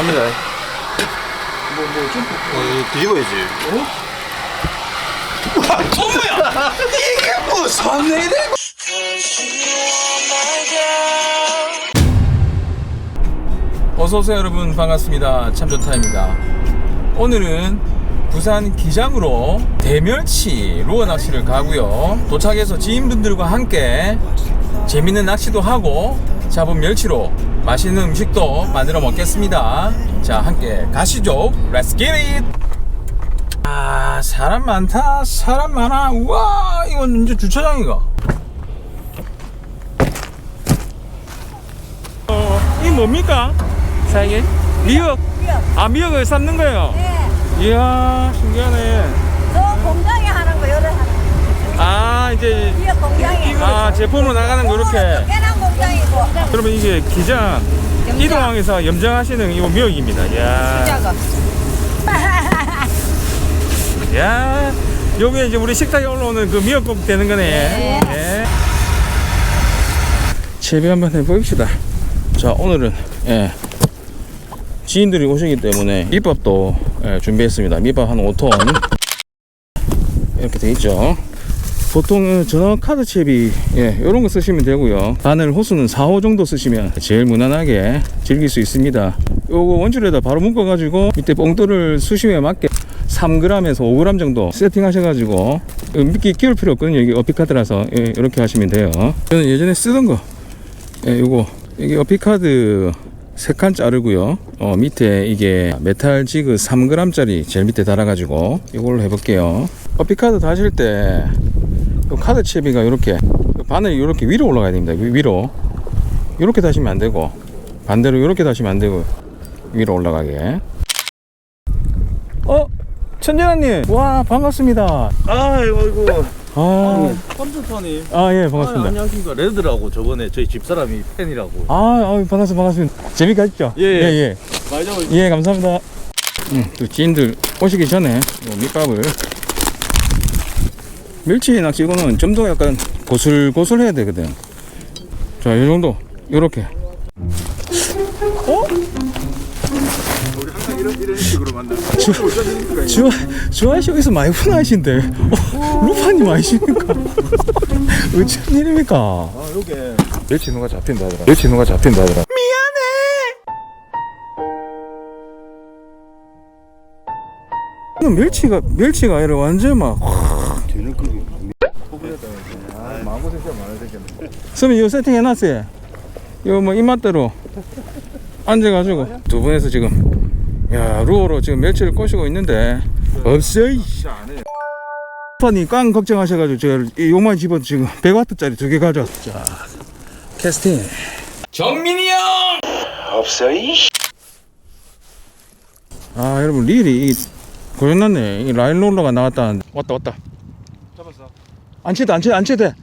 갑니다. 뭐, 뭐, 좀. 어, 뒤집어야지. 어머야! 이게 뭐, 선내대 어서오세요 여러분 반갑습니다 참좋다입니다 오늘은 부산 기장으로 대멸치 루어 낚시를 가고요 도착해서 지인분들과 함께 재밌는 낚시도 하고 잡은 멸치로 맛있는 음식도 만들어 먹겠습니다 자 함께 가시죠 Let's get it 아 사람 많다 사람 많아 우와 이건 이제 주차장이가 어, 이 뭡니까? 사장님? 미역. 아, 미역을 삶는 거예요? 네. 이야, 신기하네. 저 공장에 하는. 아, 이제. 아, 제품으로 나가는 거, 이렇게. 공장이고. 그러면 이게 기장, 염장. 이동항에서 염장하시는 이거 미역입니다. 이야. 작업. 야 요게 이제 우리 식탁에 올라오는 그 미역국 되는 거네. 네. 네. 재배 한번 해봅시다. 자, 오늘은, 예. 지인들이 오시기 때문에 밑밥도 예, 준비했습니다. 밑밥 한 5톤. 이렇게 돼 있죠. 보통은 전화 카드 칩이 예, 이런 거 쓰시면 되고요. 바늘 호수는 4호 정도 쓰시면 제일 무난하게 즐길 수 있습니다. 요거 원줄에다 바로 묶어 가지고 밑에 뽕돌을 수심에 맞게 3g에서 5g 정도 세팅 하셔가지고 미끼 끼울 필요 없거든요. 여기 어피카드라서 예, 이렇게 하시면 돼요. 저는 예전에 쓰던 거 예, 요거 여기 어피카드 세칸 자르고요. 어, 밑에 이게 메탈 지그 3g짜리 제일 밑에 달아가지고 이걸로 해볼게요. 어피카드 다실 때요 카드 채비가 이렇게 바늘이 이렇게 위로 올라가야 됩니다. 위- 위로 이렇게 다시면 안 되고 반대로 이렇게 다시면 안 되고 위로 올라가게. 어 천재환님 와 반갑습니다. 아이고, 아이고. 아, 컴퓨터님. 아예 아, 반갑습니다. 안녕하십니까. 레드라고 저번에 저희 집사람이 팬이라고. 아, 아 반갑습니다 반갑습니다. 재미가 있죠? 예, 예. 예, 예. 많이 예, 감사합니다. 음, 또 지인들 오시기 전에 요 밑밥을 멸치 낚시 이거는 좀더 약간 고슬고슬해야 되거든. 자, 이 정도 요렇게. 어? 우리 항상 이런, 이런 식으로 만나. 주, 주, 주아 씨 여기서 많이 훈하신데 어, 루파님 아니십니까? 어쩐 일입니까? 아, 요게. 멸치 누가 잡힌다 하더라. 멸치 누가 잡힌다 하더라. 이거 멸치가 멸치가 아니라 완전 막 쟤는 그게. 아, 마음고생 진짜 많이 생겼네. 선배님 이거 세팅 해놨어요 이거 뭐 입맛대로 앉아가지고 두 분에서 지금 야 루어로 지금 멸치를 꼬시고 있는데 없어이 진짜 안 해. 판이 깡 걱정하셔가지고 제가 이 요만 집어 지금 100와트짜리 두 개 가져왔어 자 캐스팅 정민이 형 없어, 이아 여러분 릴이 이 고장났네 이 라인 롤러가 나왔다는데 왔다 왔다. 안 쳐도 안 쳐도 안 쳐도 돼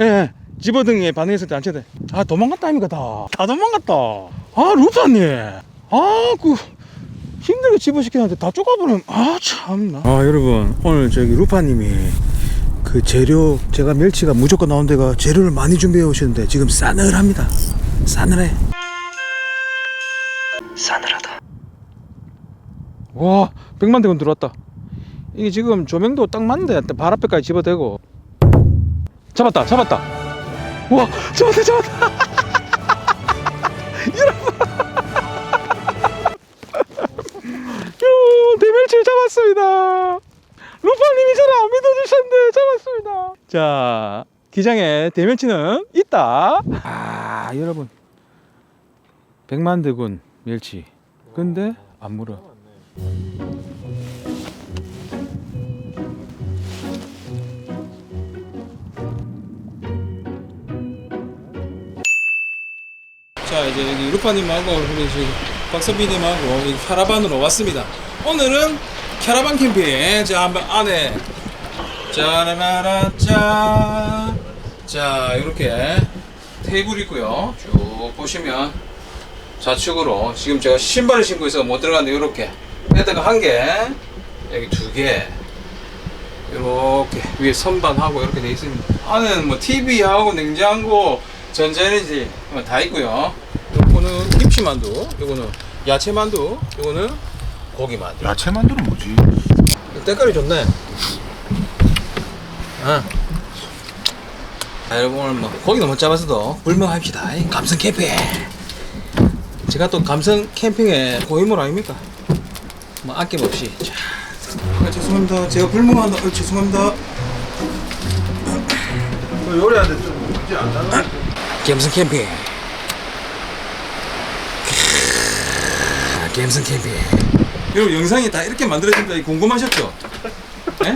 예, 예. 집어등에 반응했을 때안 쳐도 돼아 도망갔다 아닙니까 다다 도망갔다. 아 루파님 아그 힘들게 집어시키는데 다 쪼가버리면 아 참나. 아 여러분 오늘 저기 루파님이 그 재료 제가 멸치가 무조건 나온 데가 재료를 많이 준비해 오시는데 지금 싸늘합니다. 싸늘해. 싸늘하다. 와 100만 대군 들어왔다. 이게 지금 조명도 딱 맞는데 발 앞에까지 집어대고 잡았다 잡았다. 와 잡았다 잡았다. 여러분 대멸치 잡았습니다. 루파님이 저를 안 믿어주셨는데 잡았습니다. 자 기장에 대멸치는 있다. 아 여러분. 100만 대군 멸치. 근데 안 물어 자 이제 여기 루파님하고 우리 저기 박선비님하고 여기 캐러반으로 왔습니다. 오늘은 캐러반 캠핑 자 한번 안에 짜라라라 자 이렇게 테이블 있고요. 쭉 보시면 좌측으로 지금 제가 신발을 신고 있어서 못 들어가는데 이렇게 헤드가 한 개, 여기 두 개, 이렇게 위에 선반하고 이렇게 돼 있습니다. 안에는 뭐 TV하고 냉장고, 전자레인지 뭐다 있고요. 요거는 김치만두, 요거는 야채 만두. 이거는 고기 만두. 야채 만두는 뭐지? 때깔이 좋네. 아. 자, 여러분 오늘 뭐 고기 너무 짧아서도 불멍합시다. 감성 캠핑. 제가 또 감성 캠핑의 고인물 아닙니까? 뭐 아낌없이. 자. 아, 죄송합니다. 제가 불멍한다. 어, 죄송합니다. 그 요리하는데 좀 문제 안 나나? 감성 캠핑. 아, 감성 캠핑. 여러분 영상이 다 이렇게 만들어진다 궁금하셨죠? 예?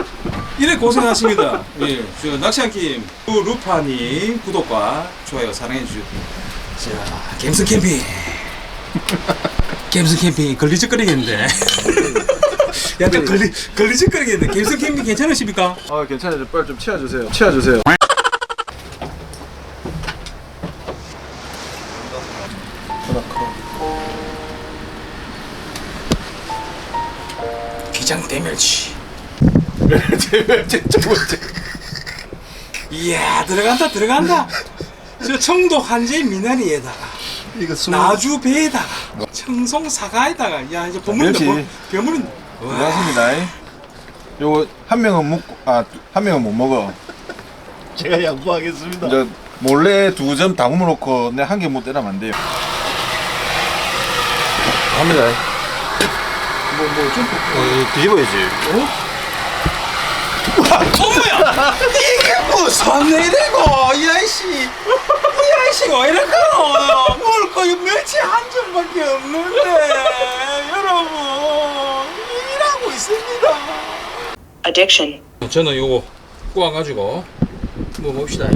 이래 고생하십니다. 예, 저 낚시한김 루파님 구독과 좋아요 사랑해 주시고 자, 감성 캠핑. 감성 캠핑 걸리적거리겠는데. 약간 걸리 걸리적거리겠는데 감성 캠핑 괜찮으십니까? 아 괜찮아요. 빨리 좀 치워주세요. 치워주세요. 대멸치. 뭐지? 이야 들어간다 들어간다. 저 청도 한지 미나리에다가 이거 술 나주 배에다가 청송 사과에다가 야 이제 멸치. 버- 버무린다. 고맙습니다. 요거 한 명은 먹고 아한 명은 못 먹어. 제가 양보하겠습니다. 이제 몰래 두 점다 먹어놓고 내 한 개 못 때리면 안 돼요. 갑니다. 뭐 뭐 좀 어, 뒤집어야지. 어머야 이게 뭐 선내리고 야이씨. 야이씨가 왜 이럴까? 먹을 거 이거 멸치 한 점밖에 없는데 여러분. 일하고 있습니다. Addiction. 저는 요거 구워가지고 뭐 봅시다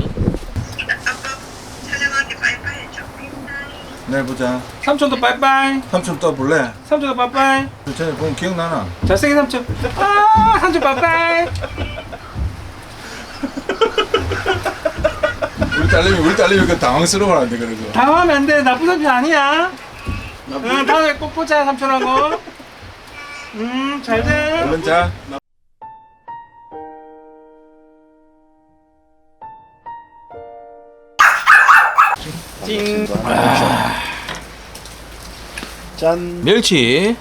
내일 보자. 삼촌도 빠이빠이 삼촌 또 볼래? 삼촌도 빠이빠이 전에 보면 기억나나? 잘생긴 삼촌 아 삼촌 빠이빠이 우리 딸내미 우리 딸내미 그 당황스러워하는데 그래서. 당황하면 안 돼 나쁜 삼촌 아니야 응 다음에 꼭 보자 삼촌하고 음 잘 돼 얼른 자. 짠. 멸치.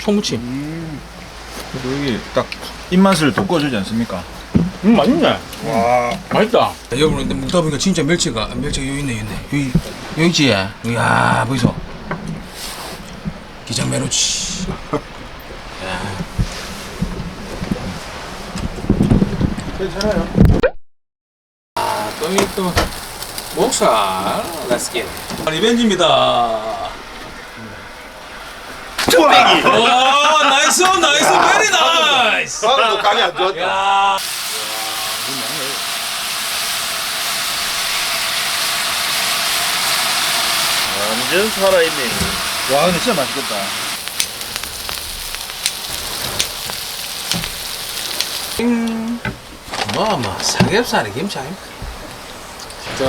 총무침. 그리고 여기 딱 입맛을 돋궈주지 않습니까? 음 맛있네. 와. 맛있다. 여러분 근데 먹다 보니까 진짜 멸치가 멸치가 여기 있네 여기 있네. 여기 여기 있지? 이야 보이소? 기장 메로치. 괜찮아요. 아, 또이 또 목살. 렛츠 겟. 리벤지입니다 쭈빼기. 와 나이스 나이스 베리 나이스 방도 감이 안 좋았다. 야 완전 살아있네. 와 근데 진짜 맛있겠다. 뭐뭐 삼겹살에 김치 아닙니까? 자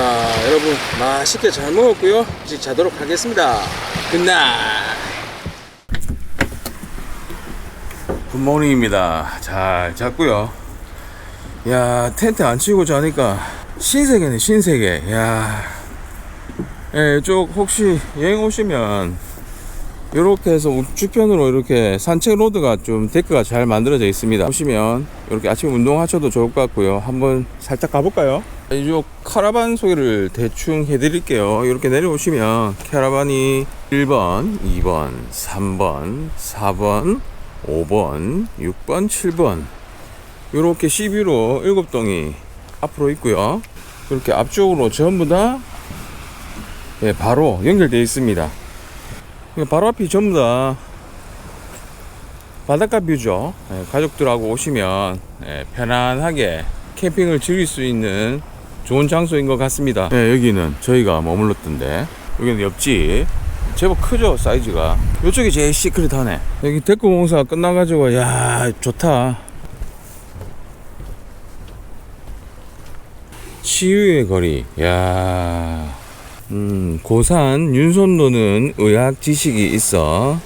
여러분 맛있게 잘 먹었고요 이제 자도록 하겠습니다 굿나 굿모닝입니다 잘 잤고요 야 텐트 안 치고 자니까 신세계네 신세계 야 예, 쪽 혹시 여행 오시면 이렇게 해서 우측편으로 이렇게 산책 로드가 좀 데크가 잘 만들어져 있습니다. 보시면 이렇게 아침 운동하셔도 좋을 것 같고요. 한번 살짝 가볼까요? 이쪽 카라반 소개를 대충 해드릴게요. 이렇게 내려오시면 카라반이 1번, 2번, 3번, 4번, 5번, 6번, 7번 이렇게 12로 7동이 앞으로 있고요. 이렇게 앞쪽으로 전부 다 예, 바로 연결되어 있습니다. 이거 바로 앞이 전부 다 바닷가 뷰죠. 예, 가족들하고 오시면 예, 편안하게 캠핑을 즐길 수 있는 좋은 장소인 것 같습니다. 예, 여기는 저희가 머물렀던데 여기는 옆집 제법 크죠 사이즈가 이쪽이 제일 시크릿하네 여기 데크 공사 끝나가지고 야 좋다 치유의 거리 야 음, 고산 윤선로는 의학 지식이 있어.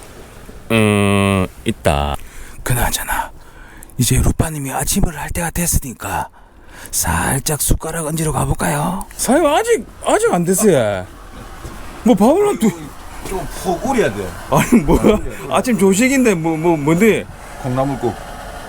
음, 있다. 그나저나, 이제 루빠님이 아침을 할 때가 됐으니까, 살짝 숟가락 얹으러 가볼까요? 사장님, 아직, 아직 안 됐어요. 뭐 밥을 한 두, 좀푹 우려야 돼. 아니 뭐야? 아침 조식인데 뭐 뭐 뭔데? 콩나물국.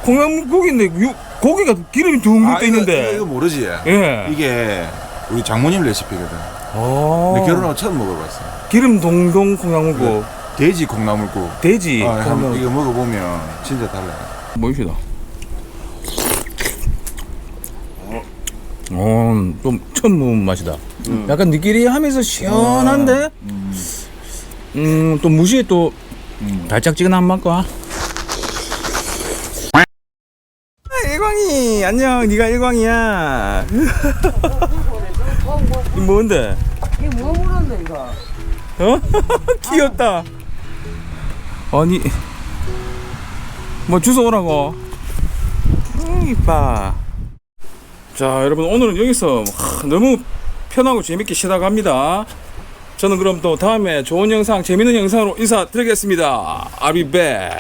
콩나물국인데 유, 고기가 기름이 둥둥 떠 이거, 있는데. 이거, 이거 모르지? 예. 이게 우리 장모님 레시피거든. 어. 근데 결혼하고 처음 먹어봤어. 기름 동동 콩나물국. 돼지 콩나물국. 돼지. 아, 한번 콩나물. 이거 먹어보면 진짜 달라. 뭐이시다. 어, 좀 처음 먹은 맛이다. 약간 느끼리하면서 시원한데, 음, 또 무시에 또 달짝지근한 맛과. 아, 일광이 안녕, 네가 일광이야. 이 뭔데? 이게 뭐 물었네 이거 어? 귀엽다. 아니, 뭐 주워 오라고. 음, 이뻐. 자, 여러분 오늘은 여기서 하, 너무 편하고 재밌게 쉬다 갑니다. 저는 그럼 또 다음에 좋은 영상, 재밌는 영상으로 인사드리겠습니다. I'll be back.